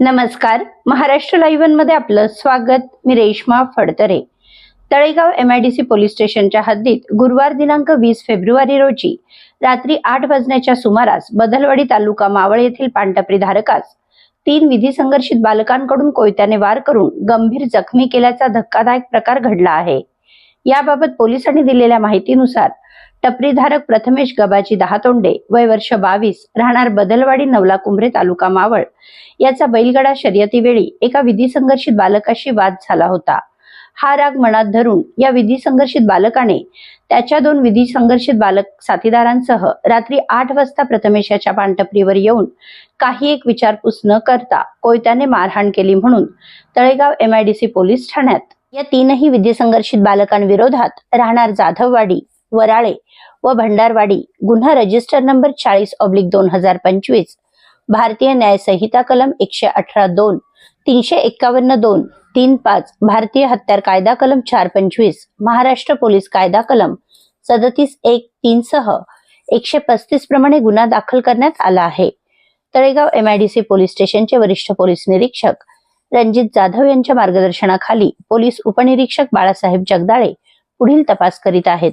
नमस्कार. महाराष्ट्र लाईव्हमध्ये आपलं स्वागत. मी रेश्मा फडतरे. तळेगाव एमआयडीसी पोलीस स्टेशनच्या हद्दीत गुरुवार दिनांक वीस फेब्रुवारी रोजी रात्री आठ वाजण्याच्या सुमारास बदलवाडी तालुका मावळ येथील पानटपरी धारकास तीन विधी संघर्षित बालकांकडून कोयत्याने वार करून गंभीर जखमी केल्याचा धक्कादायक प्रकार घडला आहे. याबाबत पोलिसांनी दिलेल्या माहितीनुसार टपरीधारक प्रथमेश गबाजी दहातोंडे वय वर्ष बावीस राहणार बदलवाडी नवला कुंभरे तालुका मावळ. याचा बैलगडा शर्यतीवेळी एका विधी संघर्षित बालकाशी वाद झाला होता. हा राग मनात धरून या विधी संघर्षित बालकाने त्याच्या दोन विधी संघर्षित बालक साथीदारांसह रात्री आठ वाजता प्रथमेशाच्या पानटपरीवर येऊन काही एक विचारपूस न करता कोयत्याने मारहाण केली म्हणून तळेगाव एमआयडीसी पोलीस ठाण्यात. या तीनही विधी संघर्षित बालकांविरोधात राहणार जाधववाडी वराळे व भंडारवाडी गुन्हा रजिस्टर नंबर चाळीस ऑब्लिक दोन हजार पंचवीस भारतीय न्याय संहिता कलम एकशे अठरा दोन तीनशे एक्कावन्न दोन तीन पाच भारतीय हत्यार कायदा कलम चार पंचवीस महाराष्ट्र पोलीस कायदा कलम सदतीस एक तीन सह एकशे पस्तीस प्रमाणे गुन्हा दाखल करण्यात आला आहे. तळेगाव एमआयडीसी पोलीस स्टेशनचे वरिष्ठ पोलीस निरीक्षक रणजित जाधव यांच्या मार्गदर्शनाखाली पोलीस उपनिरीक्षक बाळासाहेब जगदाळे पुढील तपास करीत आहेत.